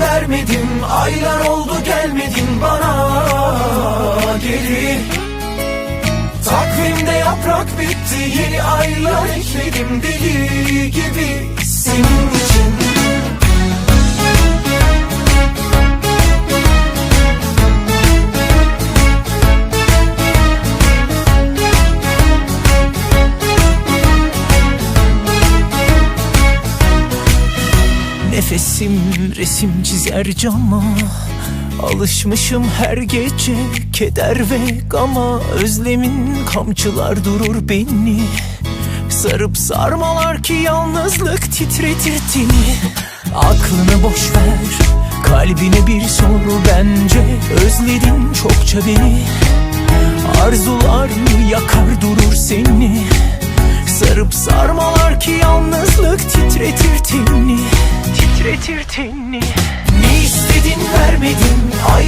vermedim Aylar oldu gelmedin bana. Geri. Takvimde yaprak bitti Yeni aylar ekledim deli gibi. Senin Nefesim resim çizer cama. Alışmışım her gece keder ve gama. Özlemin kamçılar durur beni. Sarıp sarmalar ki yalnızlık titretir teni. Aklını boş ver kalbine bir sor bence Özledin çokça beni. Arzular yakar durur seni? Sarıp sarmalar ki yalnızlık titretir tenini Tenini Ne istedin vermedin Aylar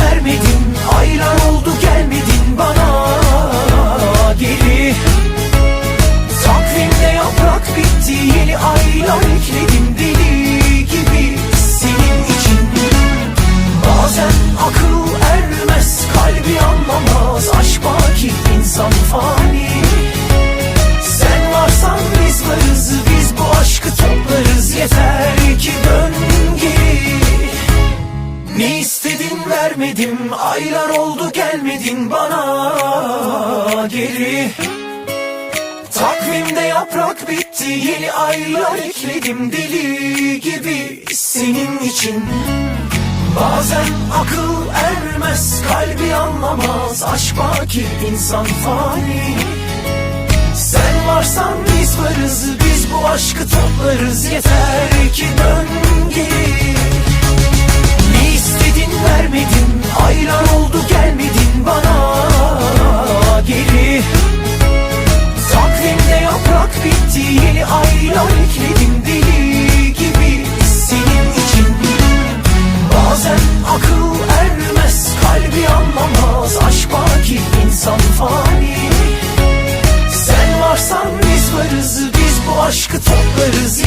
vermedin. Aylar oldu vermedim. Aylar oldu gelmedin bana. Geri. Takvimde yaprak bitti Yeni aylar ekledim deli gibi Senin için. Bazen akıl ermez Kalbi anlamaz Aşk baki insan fani. Sen varsan biz varız Biz bu aşkı toplarız Yeter ki dön geri aylar ekledim deli gibi Senin için. Bazen akıl ermez Kalbi anlamaz Aşk baki insan fani. Sen varsan biz varız Biz bu aşkı toplarız